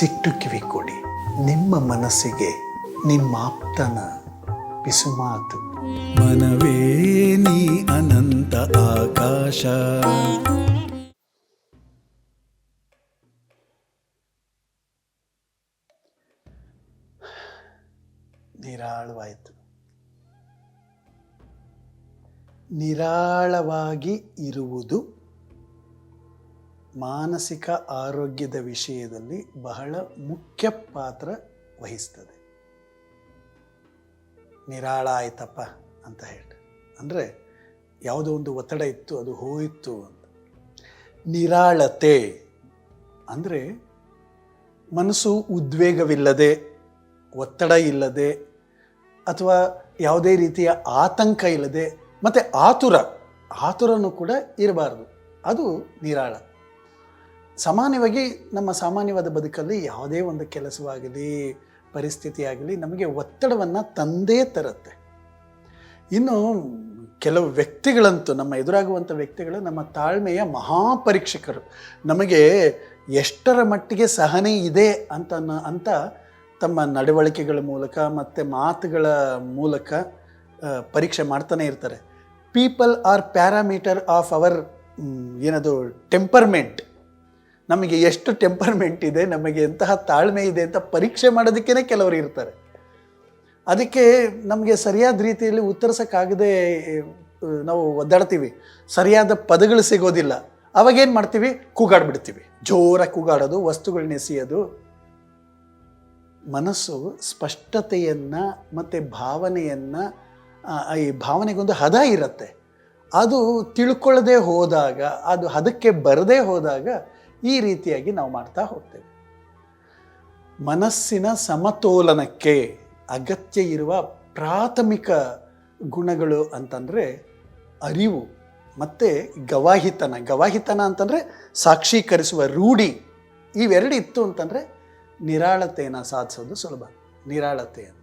ಮನಸ್ಸಿಟ್ಟು ಕಿವಿ ಕೊಡಿ. ನಿಮ್ಮ ಮನಸ್ಸಿಗೆ ನಿಮ್ಮ ಆಪ್ತನ ಪಿಸುಮಾತು ಮನವೇ ನೀ ಅನಂತ ಆಕಾಶ. ನಿರಾಳವಾಯಿತು. ನಿರಾಳವಾಗಿ ಇರುವುದು ಮಾನಸಿಕ ಆರೋಗ್ಯದ ವಿಷಯದಲ್ಲಿ ಬಹಳ ಮುಖ್ಯ ಪಾತ್ರ ವಹಿಸ್ತದೆ. ನಿರಾಳ ಆಯ್ತಪ್ಪ ಅಂತ ಹೇಳಿ ಅಂದರೆ ಯಾವುದೋ ಒಂದು ಒತ್ತಡ ಇತ್ತು, ಅದು ಹೋಯಿತು ಅಂತ. ನಿರಾಳತೆ ಅಂದರೆ ಮನಸ್ಸು ಉದ್ವೇಗವಿಲ್ಲದೆ, ಒತ್ತಡ ಇಲ್ಲದೆ, ಅಥವಾ ಯಾವುದೇ ರೀತಿಯ ಆತಂಕ ಇಲ್ಲದೆ, ಮತ್ತು ಆತುರ, ಆತುರನೂ ಕೂಡ ಇರಬಾರ್ದು. ಅದು ನಿರಾಳ. ಸಾಮಾನ್ಯವಾಗಿ ನಮ್ಮ ಸಾಮಾನ್ಯವಾದ ಬದುಕಲ್ಲಿ ಯಾವುದೇ ಒಂದು ಕೆಲಸವಾಗಲಿ ಪರಿಸ್ಥಿತಿ ಆಗಲಿ ನಮಗೆ ಒತ್ತಡವನ್ನು ತಂದೇ ತರುತ್ತೆ. ಇನ್ನು ಕೆಲವು ವ್ಯಕ್ತಿಗಳಂತೂ, ನಮ್ಮ ಎದುರಾಗುವಂಥ ವ್ಯಕ್ತಿಗಳು, ನಮ್ಮ ತಾಳ್ಮೆಯ ಮಹಾಪರೀಕ್ಷಕರು. ನಮಗೆ ಎಷ್ಟರ ಮಟ್ಟಿಗೆ ಸಹನೆ ಇದೆ ಅಂತ ಅಂತ ತಮ್ಮ ನಡವಳಿಕೆಗಳ ಮೂಲಕ ಮತ್ತು ಮಾತುಗಳ ಮೂಲಕ ಪರೀಕ್ಷೆ ಮಾಡ್ತಾನೆ ಇರ್ತಾರೆ. People are parameter of our ಏನದು ಟೆಂಪರ್ಮೆಂಟ್ ನಮಗೆ ಎಷ್ಟು ಟೆಂಪರ್ಮೆಂಟ್ ಇದೆ, ನಮಗೆ ಎಂತಹ ತಾಳ್ಮೆ ಇದೆ ಅಂತ ಪರೀಕ್ಷೆ ಮಾಡೋದಕ್ಕೇ ಕೆಲವರು ಇರ್ತಾರೆ. ಅದಕ್ಕೆ ನಮಗೆ ಸರಿಯಾದ ರೀತಿಯಲ್ಲಿ ಉತ್ತರಿಸೋಕ್ಕಾಗದೆ ನಾವು ಒದ್ದಾಡ್ತೀವಿ. ಸರಿಯಾದ ಪದಗಳು ಸಿಗೋದಿಲ್ಲ. ಅವಾಗೇನು ಮಾಡ್ತೀವಿ? ಕೂಗಾಡ್ಬಿಡ್ತೀವಿ. ಜೋರಾಗಿ ಕೂಗಾಡೋದು ವಸ್ತುಗಳನ್ನ ಎಸೆಯೋದು ಮನಸ್ಸು ಸ್ಪಷ್ಟತೆಯನ್ನು ಮತ್ತು ಭಾವನೆಯನ್ನು ಈ ಭಾವನೆಗೊಂದು ಹದ ಇರುತ್ತೆ. ಅದು ತಿಳ್ಕೊಳ್ಳದೆ ಹೋದಾಗ, ಅದು ಹದಕ್ಕೆ ಬರದೇ ಹೋದಾಗ ಈ ರೀತಿಯಾಗಿ ನಾವು ಮಾಡ್ತಾ ಹೋಗ್ತೇವೆ. ಮನಸ್ಸಿನ ಸಮತೋಲನಕ್ಕೆ ಅಗತ್ಯ ಇರುವ ಪ್ರಾಥಮಿಕ ಗುಣಗಳು ಅಂತಂದರೆ ಅರಿವು, ಮತ್ತು ಗವಾಹಿತನ. ಗವಾಹಿತನ ಅಂತಂದರೆ ಸಾಕ್ಷೀಕರಿಸುವ ರೂಢಿ. ಇವೆರಡು ಇತ್ತು ಅಂತಂದರೆ ನಿರಾಳತೆಯನ್ನು ಸಾಧಿಸೋದು ಸುಲಭ. ನಿರಾಳತೆಯನ್ನು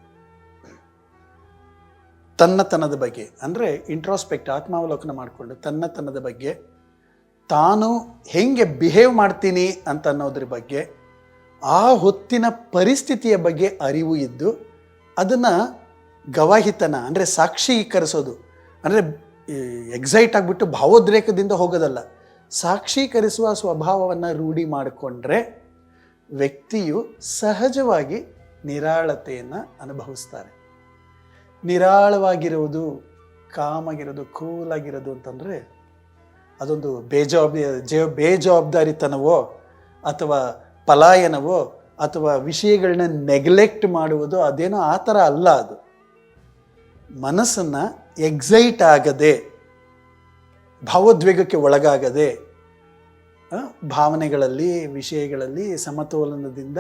ತನ್ನತನದ ಬಗ್ಗೆ. ಅಂದರೆ ಇಂಟ್ರಾಸ್ಪೆಕ್ಟ್ ಆತ್ಮಾವಲೋಕನ ಮಾಡಿಕೊಂಡು ತನ್ನತನದ ಬಗ್ಗೆ ತಾನು ಹೆಂಗೆ ಬಿಹೇವ್ ಮಾಡ್ತೀನಿ ಅಂತ ಅನ್ನೋದ್ರ ಬಗ್ಗೆ, ಆ ಹೊತ್ತಿನ ಪರಿಸ್ಥಿತಿಯ ಬಗ್ಗೆ ಅರಿವು ಇದ್ದು ಅದನ್ನು ಗವಾಹಿತನ, ಅಂದರೆ ಸಾಕ್ಷೀಕರಿಸೋದು, ಅಂದರೆ ಎಕ್ಸೈಟ್ ಆಗಿಬಿಟ್ಟು ಭಾವೋದ್ರೇಕದಿಂದ ಹೋಗೋದಲ್ಲ, ಸಾಕ್ಷೀಕರಿಸುವ ಸ್ವಭಾವವನ್ನು ರೂಢಿ ಮಾಡಿಕೊಂಡ್ರೆ ವ್ಯಕ್ತಿಯು ಸಹಜವಾಗಿ ನಿರಾಳತೆಯನ್ನು ಅನುಭವಿಸ್ತಾರೆ. ನಿರಾಳವಾಗಿರುವುದು ಕಾಮಾಗಿರೋದು ಕೂಲಾಗಿರೋದು ಅಂತಂದರೆ ಅದೊಂದು ಬೇಜವಾಬ್ದಾರಿ ಜೇ, ಬೇಜವಾಬ್ದಾರಿತನವೋ ಅಥವಾ ಪಲಾಯನವೋ ಅಥವಾ ವಿಷಯಗಳನ್ನ ನೆಗ್ಲೆಕ್ಟ್ ಮಾಡುವುದು ಅದೇನೋ ಆ ಥರ ಅಲ್ಲ ಅದು. ಮನಸ್ಸನ್ನು ಎಕ್ಸೈಟ್ ಆಗದೆ, ಭಾವೋದ್ವೇಗಕ್ಕೆ ಒಳಗಾಗದೆ ಭಾವನೆಗಳಲ್ಲಿ, ವಿಷಯಗಳಲ್ಲಿ ಸಮತೋಲನದಿಂದ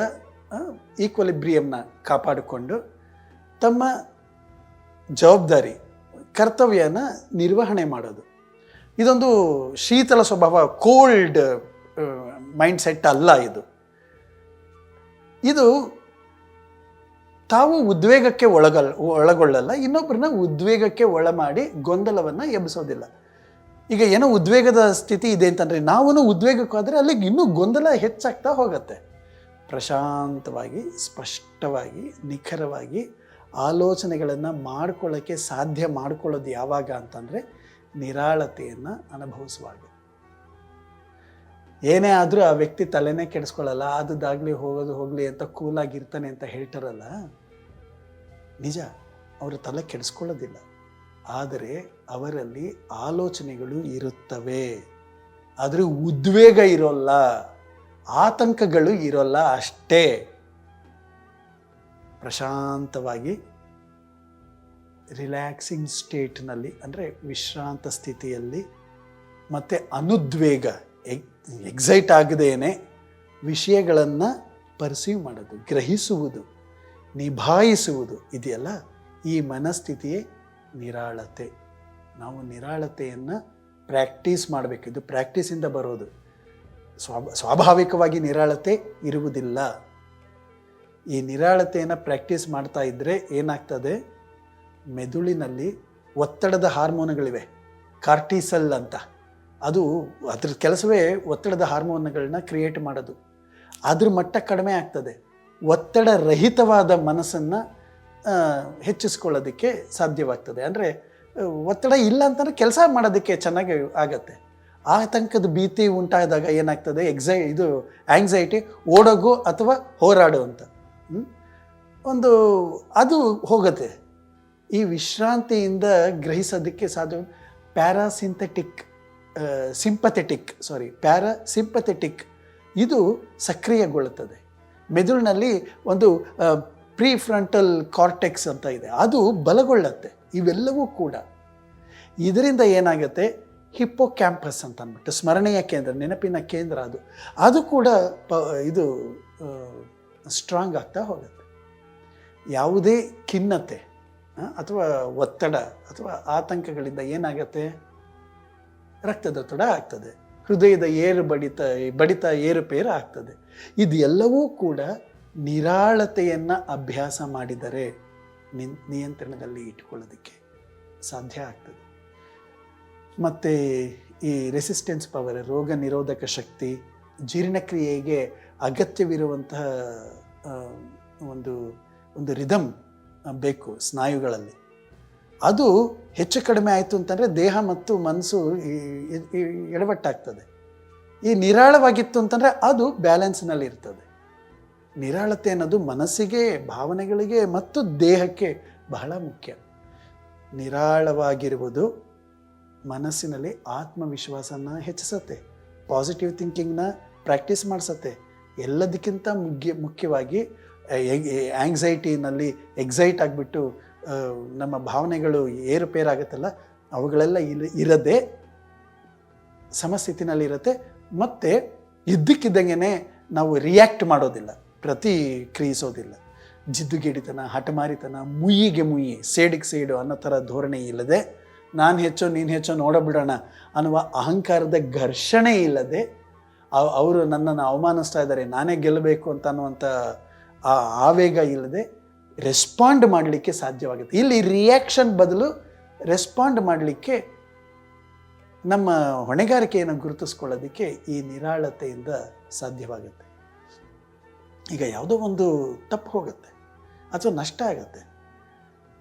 ಈಕ್ವಲಿಬ್ರಿಯಮ್ನ ಕಾಪಾಡಿಕೊಂಡು ತಮ್ಮ ಜವಾಬ್ದಾರಿ, ಕರ್ತವ್ಯನ ನಿರ್ವಹಣೆ ಮಾಡೋದು. ಇದೊಂದು ಶೀತಲ ಸ್ವಭಾವ ಕೋಲ್ಡ್ ಮೈಂಡ್ ಸೆಟ್ ಅಲ್ಲ ಇದು. ಇದು ತಾವು ಉದ್ವೇಗಕ್ಕೆ ಒಳಗಲ್, ಒಳಗೊಳ್ಳಲ್ಲ ಇನ್ನೊಬ್ಬರನ್ನ ಉದ್ವೇಗಕ್ಕೆ ಒಳಮಾಡಿ ಗೊಂದಲವನ್ನು ಎಬ್ಬಿಸೋದಿಲ್ಲ. ಈಗ ಏನೋ ಉದ್ವೇಗದ ಸ್ಥಿತಿ ಇದೆ ಅಂತಂದರೆ ನಾವು ಉದ್ವೇಗಕ್ಕಾದರೆ ಅಲ್ಲಿಗೆ ಇನ್ನೂ ಗೊಂದಲ ಹೆಚ್ಚಾಗ್ತಾ ಹೋಗುತ್ತೆ. ಪ್ರಶಾಂತವಾಗಿ, ಸ್ಪಷ್ಟವಾಗಿ, ನಿಖರವಾಗಿ ಆಲೋಚನೆಗಳನ್ನು ಮಾಡ್ಕೊಳ್ಳೋಕ್ಕೆ ಸಾಧ್ಯ ಮಾಡ್ಕೊಳ್ಳೋದು ಯಾವಾಗ ಅಂತಂದರೆ ನಿರಾಳತೆಯನ್ನು ಅನುಭವಿಸುವಾಗ. ಏನೇ ಆದರೂ ಆ ವ್ಯಕ್ತಿ ತಲೆನೇ ಕೆಡಿಸ್ಕೊಳ್ಳಲ್ಲ, ಆದದ್ದಾಗಲಿ ಹೋಗೋದು ಹೋಗಲಿ ಅಂತ ಕೂಲಾಗಿರ್ತಾನೆ ಅಂತ ಹೇಳ್ತಾರಲ್ಲ, ನಿಜ, ಅವರು ತಲೆ ಕೆಡಿಸ್ಕೊಳ್ಳೋದಿಲ್ಲ. ಆದರೆ ಅವರಲ್ಲಿ ಆಲೋಚನೆಗಳು ಇರುತ್ತವೆ. ಆದರೆ ಉದ್ವೇಗ ಇರೋಲ್ಲ, ಆತಂಕಗಳು ಇರೋಲ್ಲ ಅಷ್ಟೇ. ಪ್ರಶಾಂತವಾಗಿ ರಿಲ್ಯಾಕ್ಸಿಂಗ್ ಸ್ಟೇಟ್ನಲ್ಲಿ ಅಂದರೆ ವಿಶ್ರಾಂತ ಸ್ಥಿತಿಯಲ್ಲಿ, ಮತ್ತು ಅನುದ್ವೇಗ ಎಕ್ಸೈಟ್ ಆಗದೇನೆ ವಿಷಯಗಳನ್ನು ಪರ್ಸೀವ್ ಮಾಡೋದು, ಗ್ರಹಿಸುವುದು, ನಿಭಾಯಿಸುವುದು ಇದೆಯಲ್ಲ, ಈ ಮನಸ್ಥಿತಿಯೇ ನಿರಾಳತೆ. ನಾವು ನಿರಾಳತೆಯನ್ನು ಪ್ರಾಕ್ಟೀಸ್ ಮಾಡಬೇಕು. ಇದು ಪ್ರಾಕ್ಟೀಸಿಂದ ಬರೋದು. ಸ್ವಾಭ, ಸ್ವಾಭಾವಿಕವಾಗಿ ನಿರಾಳತೆ ಇರುವುದಿಲ್ಲ. ಈ ನಿರಾಳತೆಯನ್ನು ಪ್ರಾಕ್ಟೀಸ್ ಮಾಡ್ತಾ ಇದ್ದರೆ ಏನಾಗ್ತದೆ? ಮೆದುಳಿನಲ್ಲಿ ಒತ್ತಡದ ಹಾರ್ಮೋನ್ಗಳಿವೆ, ಕಾರ್ಟಿಸಲ್ ಅಂತ. ಅದು ಅದ್ರ ಕೆಲಸವೇ ಒತ್ತಡದ ಹಾರ್ಮೋನ್ಗಳನ್ನ ಕ್ರಿಯೇಟ್ ಮಾಡೋದು. ಅದ್ರ ಮಟ್ಟ ಕಡಿಮೆ ಆಗ್ತದೆ. ಒತ್ತಡ ರಹಿತವಾದ ಮನಸ್ಸನ್ನು ಹೆಚ್ಚಿಸ್ಕೊಳ್ಳೋದಕ್ಕೆ ಸಾಧ್ಯವಾಗ್ತದೆ. ಅಂದರೆ, ಒತ್ತಡ ಇಲ್ಲ ಅಂತಂದರೆ ಕೆಲಸ ಮಾಡೋದಕ್ಕೆ ಚೆನ್ನಾಗಿ ಆಗತ್ತೆ. ಆತಂಕದ ಭೀತಿ ಉಂಟಾದಾಗ ಏನಾಗ್ತದೆ? ಎಕ್ಸೈ ಇದು ಆಂಗ್ಸೈಟಿ ಓಡೋಗು ಅಥವಾ ಹೋರಾಡು ಅಂತ. ಒಂದು, ಅದು ಹೋಗುತ್ತೆ. ಈ ವಿಶ್ರಾಂತಿಯಿಂದ ಗ್ರಹಿಸೋದಕ್ಕೆ ಸಾಧ್ಯ ಪ್ಯಾರಾಸಿಂಥೆಟಿಕ್ ಸಿಂಪಥೆಟಿಕ್ ಸಾರಿ ಪ್ಯಾರಾಸಿಂಪಥೆಟಿಕ್. ಇದು ಸಕ್ರಿಯಗೊಳ್ಳುತ್ತದೆ. ಮೆದುಳಿನಲ್ಲಿ ಒಂದು ಪ್ರೀ ಫ್ರಂಟಲ್ ಕಾರ್ಟೆಕ್ಸ್ ಅಂತ ಇದೆ. ಅದು ಬಲಗೊಳ್ಳುತ್ತೆ. ಇವೆಲ್ಲವೂ ಕೂಡ. ಇದರಿಂದ ಏನಾಗುತ್ತೆ? ಹಿಪ್ಪೋ ಕ್ಯಾಂಪಸ್ ಅಂತ ಅಂದ್ಬಿಟ್ಟು ಸ್ಮರಣೆಯ ಕೇಂದ್ರ, ನೆನಪಿನ ಕೇಂದ್ರ ಅದು. ಅದು ಕೂಡ ಪ, ಇದು ಸ್ಟ್ರಾಂಗ್ ಆಗ್ತಾ ಹೋಗುತ್ತೆ. ಯಾವುದೇ ಖಿನ್ನತೆ ಅಥವಾ ಒತ್ತಡ ಅಥವಾ ಆತಂಕಗಳಿಂದ ಏನಾಗತ್ತೆ? ರಕ್ತದೊತ್ತಡ ಆಗ್ತದೆ. ಹೃದಯದ ಏರು ಬಡಿತ ಬಡಿತ ಏರುಪೇರು ಆಗ್ತದೆ. ಇದೆಲ್ಲವೂ ಕೂಡ ನಿರಾಳತೆಯನ್ನು ಅಭ್ಯಾಸ ಮಾಡಿದರೆ ನಿಯಂತ್ರಣದಲ್ಲಿ ಇಟ್ಕೊಳ್ಳೋದಕ್ಕೆ ಸಾಧ್ಯ ಆಗ್ತದೆ. ಮತ್ತು ಈ ರೆಸಿಸ್ಟೆನ್ಸ್ ಪವರ್ ರೋಗ ನಿರೋಧಕ ಶಕ್ತಿ, ಜೀರ್ಣಕ್ರಿಯೆಗೆ ಅಗತ್ಯವಿರುವಂತಹ ಒಂದು ಒಂದು ರಿದಮ್ ಬೇಕು ಸ್ನಾಯುಗಳಲ್ಲಿ. ಅದು ಹೆಚ್ಚು ಕಡಿಮೆ ಆಯಿತು ಅಂತಂದರೆ ದೇಹ ಮತ್ತು ಮನಸ್ಸು ಎಡವಟ್ಟಾಗ್ತದೆ. ಈ ನಿರಾಳವಾಗಿತ್ತು ಅಂತಂದರೆ ಅದು ಬ್ಯಾಲೆನ್ಸ್ನಲ್ಲಿ ಇರ್ತದೆ. ನಿರಾಳತೆ ಅನ್ನೋದು ಮನಸ್ಸಿಗೆ, ಭಾವನೆಗಳಿಗೆ ಮತ್ತು ದೇಹಕ್ಕೆ ಬಹಳ ಮುಖ್ಯ. ನಿರಾಳವಾಗಿರುವುದು ಮನಸ್ಸಿನಲ್ಲಿ ಆತ್ಮವಿಶ್ವಾಸನ ಹೆಚ್ಚಿಸತ್ತೆ. Positive ಥಿಂಕಿಂಗ್ನ practice ಮಾಡಿಸತ್ತೆ. ಎಲ್ಲದಕ್ಕಿಂತ ಮುಖ್ಯ ಮುಖ್ಯವಾಗಿ ಆಂಗ್ಸೈಟಿನಲ್ಲಿ ಎಕ್ಸೈಟ್ ಆಗಿಬಿಟ್ಟು ನಮ್ಮ ಭಾವನೆಗಳು ಏರುಪೇರಾಗುತ್ತಲ್ಲ, ಅವುಗಳೆಲ್ಲ ಇಲ್ಲಿ ಇರದೆ ಸಮಸ್ಥಿತಿನಲ್ಲಿರುತ್ತೆ. ಮತ್ತು ಇದ್ದಕ್ಕಿದ್ದಂಗೆ ನಾವು ರಿಯಾಕ್ಟ್ ಮಾಡೋದಿಲ್ಲ, ಪ್ರತಿಕ್ರಿಯಿಸೋದಿಲ್ಲ. ಜಿದ್ದುಗಿಡಿತನ ಹಠಮಾರಿತನ ಮುಯ್ಯಿಗೆ ಮುಯ್ಯಿ, ಸೇಡಿಗೆ ಸೇಡು ಅನ್ನೋ ಥರ ಧೋರಣೆ ಇಲ್ಲದೆ, ನಾನು ಹೆಚ್ಚು, ನೀನು ಹೆಚ್ಚು ನೋಡಬಿಡೋಣ ಅನ್ನುವ ಅಹಂಕಾರದ ಘರ್ಷಣೆ ಇಲ್ಲದೆ, ಅವ್- ಅವರು ನನ್ನನ್ನು ಅವಮಾನಿಸ್ತಾ ಇದ್ದಾರೆ, ನಾನೇ ಗೆಲ್ಲಬೇಕು ಅಂತ ಅನ್ನುವಂಥ ಆ ಆವೇಗ ಇಲ್ಲದೆ ರೆಸ್ಪಾಂಡ್ ಮಾಡಲಿಕ್ಕೆ ಸಾಧ್ಯವಾಗುತ್ತೆ. ಇಲ್ಲಿ ರಿಯಾಕ್ಷನ್ ಬದಲು ರೆಸ್ಪಾಂಡ್ ಮಾಡಲಿಕ್ಕೆ ನಮ್ಮ ಹೊಣೆಗಾರಿಕೆಯನ್ನು ಗುರುತಿಸ್ಕೊಳ್ಳೋದಕ್ಕೆ ಈ ನಿರಾಳತೆಯಿಂದ ಸಾಧ್ಯವಾಗುತ್ತೆ. ಈಗ ಯಾವುದೋ ಒಂದು ತಪ್ಪು ಹೋಗುತ್ತೆ ಅಥವಾ ನಷ್ಟ ಆಗುತ್ತೆ.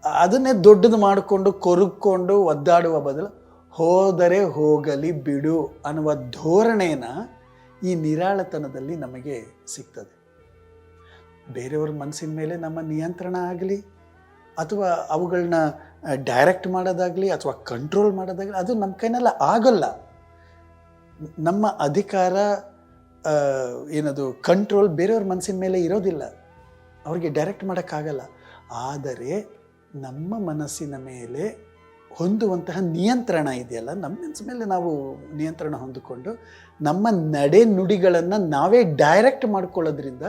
ಅದನ್ನೇ ದೊಡ್ಡದು ಮಾಡಿಕೊಂಡು ಕೊರುಕೊಂಡು ಒದ್ದಾಡುವ ಬದಲು ಹೋದರೆ ಹೋಗಲಿ ಬಿಡು ಅನ್ನುವ ಧೋರಣೆನ ಈ ನಿರಾಳತನದಲ್ಲಿ ನಮಗೆ ಸಿಗ್ತದೆ. ಬೇರೆಯವ್ರ ಮನಸ್ಸಿನ ಮೇಲೆ ನಮ್ಮ ನಿಯಂತ್ರಣ ಆಗಲಿ, ಅಥವಾ ಅವುಗಳನ್ನ ಡೈರೆಕ್ಟ್ ಮಾಡೋದಾಗಲಿ, ಅಥವಾ ಕಂಟ್ರೋಲ್ ಮಾಡೋದಾಗಲಿ, ಅದು ನಮ್ಮ ಕೈನೆಲ್ಲ ಆಗಲ್ಲ. ನಮ್ಮ ಅಧಿಕಾರ ಏನದು ಕಂಟ್ರೋಲ್ ಬೇರೆಯವ್ರ ಮನಸ್ಸಿನ ಮೇಲೆ ಇರೋದಿಲ್ಲ. ಅವ್ರಿಗೆ ಡೈರೆಕ್ಟ್ ಮಾಡೋಕ್ಕಾಗಲ್ಲ. ಆದರೆ ನಮ್ಮ ಮನಸ್ಸಿನ ಮೇಲೆ ಹೊಂದುವಂತಹ ನಿಯಂತ್ರಣ ಇದೆಯಲ್ಲ, ನಮ್ಮ ಮನಸ್ಸಿನ ಮೇಲೆ ನಾವು ನಿಯಂತ್ರಣ ಹೊಂದಿಕೊಂಡು, ನಮ್ಮ ನಡೆ ನುಡಿಗಳನ್ನು ನಾವೇ ಡೈರೆಕ್ಟ್ ಮಾಡ್ಕೊಳ್ಳೋದ್ರಿಂದ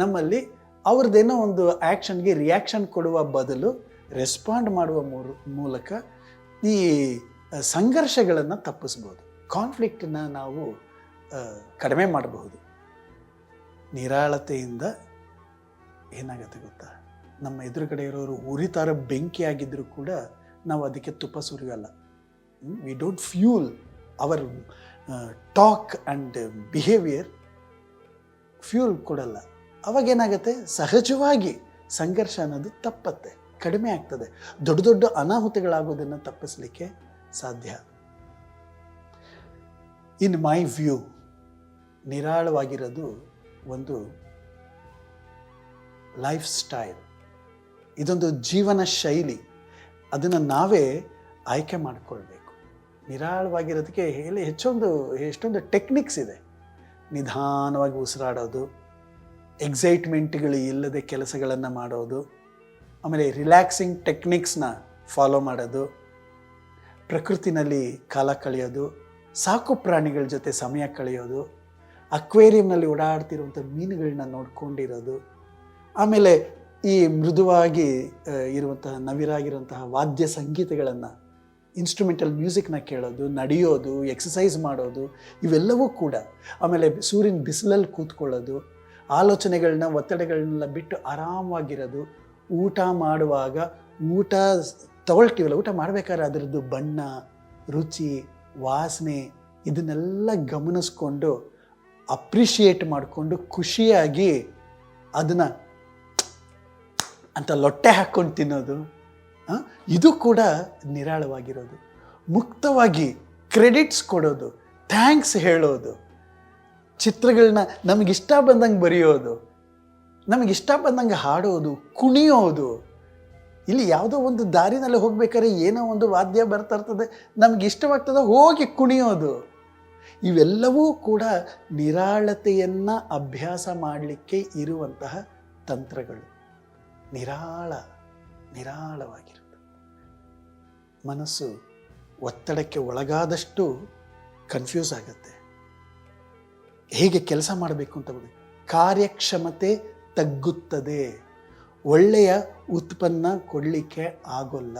ನಮ್ಮಲ್ಲಿ ಅವ್ರದ್ದೇನೋ ಒಂದು ಆ್ಯಕ್ಷನ್ಗೆ ರಿಯಾಕ್ಷನ್ ಕೊಡುವ ಬದಲು ರೆಸ್ಪಾಂಡ್ ಮಾಡುವ ಮೂಲಕ ಈ ಸಂಘರ್ಷಗಳನ್ನು ತಪ್ಪಿಸ್ಬೋದು. ಕಾನ್ಫ್ಲಿಕ್ಟನ್ನ ನಾವು ಕಡಿಮೆ ಮಾಡಬಹುದು. ನಿರಾಳತೆಯಿಂದ ಏನಾಗುತ್ತೆ ಗೊತ್ತಾ? ನಮ್ಮ ಎದುರುಗಡೆ ಇರೋರು ಉರಿತಾರ ಬೆಂಕಿ ಆಗಿದ್ದರೂ ಕೂಡ ನಾವು ಅದಕ್ಕೆ ತುಪ್ಪ ಸುರಿಯಲ್ಲ. We don't fuel our talk and behaviour fuel ಕೊಡಲ್ಲ. ಅವಾಗ ಏನಾಗುತ್ತೆ ಸಹಜವಾಗಿ ಸಂಘರ್ಷ ಅನ್ನೋದು ತಪ್ಪತ್ತೆ, ಕಡಿಮೆ ಆಗ್ತದೆ. ದೊಡ್ಡ ದೊಡ್ಡ ಅನಾಹುತಗಳಾಗೋದನ್ನು ತಪ್ಪಿಸಲಿಕ್ಕೆ ಸಾಧ್ಯ. ಇನ್ ಮೈ ವ್ಯೂ, ನಿರಾಳವಾಗಿರೋದು ಒಂದು ಲೈಫ್ ಸ್ಟೈಲ್. ಇದೊಂದು ಜೀವನ ಶೈಲಿ. ಅದನ್ನು ನಾವೇ ಆಯ್ಕೆ ಮಾಡಿಕೊಳ್ಬೇಕು. ನಿರಾಳವಾಗಿರೋದಕ್ಕೆ ಹೇಳಿ ಹೆಚ್ಚೊಂದು ಎಷ್ಟೊಂದು ಟೆಕ್ನಿಕ್ಸ್ ಇದೆ. ನಿಧಾನವಾಗಿ ಉಸಿರಾಡೋದು ಎಕ್ಸೈಟ್ಮೆಂಟ್ಗಳು ಇಲ್ಲದೆ ಕೆಲಸಗಳನ್ನು ಮಾಡೋದು, ಆಮೇಲೆ ರಿಲ್ಯಾಕ್ಸಿಂಗ್ ಟೆಕ್ನಿಕ್ಸ್ನ ಫಾಲೋ ಮಾಡೋದು, ಪ್ರಕೃತಿನಲ್ಲಿ ಕಾಲ ಕಳೆಯೋದು, ಸಾಕು ಪ್ರಾಣಿಗಳ ಜೊತೆ ಸಮಯ ಕಳೆಯೋದು, ಅಕ್ವೇರಿಯಂನಲ್ಲಿ ಓಡಾಡ್ತಿರುವಂಥ ಮೀನುಗಳನ್ನ ನೋಡ್ಕೊಂಡಿರೋದು, ಆಮೇಲೆ ಈ ಮೃದುವಾಗಿ ಇರುವಂತಹ ನವಿರಾಗಿರುವಂತಹ ವಾದ್ಯ ಸಂಗೀತಗಳನ್ನು ಇನ್ಸ್ಟ್ರೂಮೆಂಟಲ್ ಮ್ಯೂಸಿಕ್ನ ಕೇಳೋದು, ನಡೆಯೋದು ಎಕ್ಸಸೈಸ್ ಮಾಡೋದು, ಇವೆಲ್ಲವೂ ಕೂಡ, ಆಮೇಲೆ ಸೂರ್ಯನ ಬಿಸಿಲಲ್ಲಿ ಕೂತ್ಕೊಳ್ಳೋದು ಆಲೋಚನೆಗಳನ್ನ, ಒತ್ತಡಗಳನ್ನೆಲ್ಲ ಬಿಟ್ಟು ಆರಾಮವಾಗಿರೋದು ಊಟ ಮಾಡುವಾಗ, ಊಟ ತಗೊಳ್ತೀವಲ್ಲ, ಊಟ ಮಾಡಬೇಕಾದ್ರೆ ಅದರದ್ದು ಬಣ್ಣ, ರುಚಿ, ವಾಸನೆ ಇದನ್ನೆಲ್ಲ ಗಮನಿಸ್ಕೊಂಡು ಅಪ್ರಿಷಿಯೇಟ್ ಮಾಡಿಕೊಂಡು ಖುಷಿಯಾಗಿ ಅದನ್ನು ಅಂತ ಲೊಟ್ಟೆ ಹಾಕ್ಕೊಂಡು ತಿನ್ನೋದು ಇದು ಕೂಡ ನಿರಾಳವಾಗಿರೋದು. ಮುಕ್ತವಾಗಿ ಕ್ರೆಡಿಟ್ಸ್ ಕೊಡೋದು ಥ್ಯಾಂಕ್ಸ್ ಹೇಳೋದು. ಚಿತ್ರಗಳನ್ನ ನಮಗಿಷ್ಟ ಬಂದಂಗೆ ಬರೆಯೋದು, ನಮಗಿಷ್ಟ ಬಂದಂಗೆ ಹಾಡೋದು, ಕುಣಿಯೋದು, ಇಲ್ಲಿ ಯಾವುದೋ ಒಂದು ದಾರಿನಲ್ಲಿ ಹೋಗ್ಬೇಕಾದ್ರೆ ಏನೋ ಒಂದು ವಾದ್ಯ ಬರ್ತಾ ಇರ್ತದೆ, ನಮ್ಗೆ ಇಷ್ಟವಾಗ್ತದೆ ಹೋಗಿ ಕುಣಿಯೋದು. ಇವೆಲ್ಲವೂ ಕೂಡ ನಿರಾಳತೆಯನ್ನು ಅಭ್ಯಾಸ ಮಾಡಲಿಕ್ಕೆ ಇರುವಂತಹ ತಂತ್ರಗಳು. ನಿರಾಳ, ನಿರಾಳವಾಗಿರುತ್ತೆ. ಮನಸ್ಸು ಒತ್ತಡಕ್ಕೆ ಒಳಗಾದಷ್ಟು ಕನ್ಫ್ಯೂಸ್ ಆಗುತ್ತೆ. ಹೇಗೆ ಕೆಲಸ ಮಾಡಬೇಕು ಅಂತ ಬಿಡಿ ಕಾರ್ಯಕ್ಷಮತೆ ತಗ್ಗುತ್ತದೆ. ಒಳ್ಳೆಯ ಉತ್ಪನ್ನ ಕೊಡಲಿಕ್ಕೆ ಆಗೋಲ್ಲ.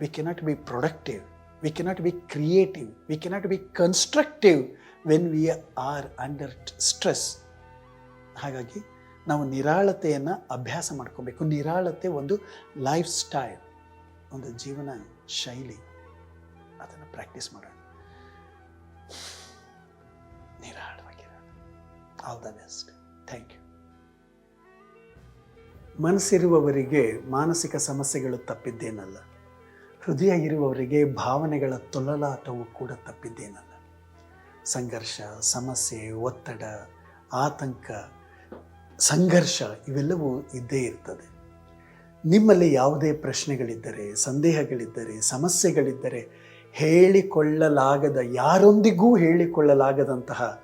We cannot be productive we cannot be creative we cannot be constructive when we are under stress ಹಾಗಾಗಿ ನಾವು ನಿರಾಳತೆಯನ್ನು ಅಭ್ಯಾಸ ಮಾಡ್ಕೋಬೇಕು. ನಿರಾಳತೆ ಒಂದು ಲೈಫ್ ಸ್ಟೈಲ್ ಒಂದು ಜೀವನ ಶೈಲಿ. ಅದನ್ನು ಪ್ರಾಕ್ಟೀಸ್ ಮಾಡೋಣ. All the best thank you ಮನಸ್ಸಿರುವವರಿಗೆ ಮಾನಸಿಕ ಸಮಸ್ಯೆಗಳು ತಪ್ಪಿದ್ದೇನಲ್ಲ. ಹೃದಯ ಇರುವವರಿಗೆ ಭಾವನೆಗಳ ತೊಳಲಾಟವು ಕೂಡ ತಪ್ಪಿದ್ದೇನಲ್ಲ. ಸಂಘರ್ಷ, ಸಮಸ್ಯೆ, ಒತ್ತಡ, ಆತಂಕ, ಸಂಘರ್ಷ ಇವೆಲ್ಲವೂ ಇದ್ದೇ ಇರ್ತದೆ. ನಿಮ್ಮಲ್ಲಿ ಯಾವುದೇ ಪ್ರಶ್ನೆಗಳಿದ್ದರೆ, ಸಂದೇಹಗಳಿದ್ದರೆ, ಸಮಸ್ಯೆಗಳಿದ್ದರೆ ಹೇಳಿಕೊಳ್ಳಲಾಗದ, ಯಾರೊಂದಿಗೂ ಹೇಳಿಕೊಳ್ಳಲಾಗದಂತಹ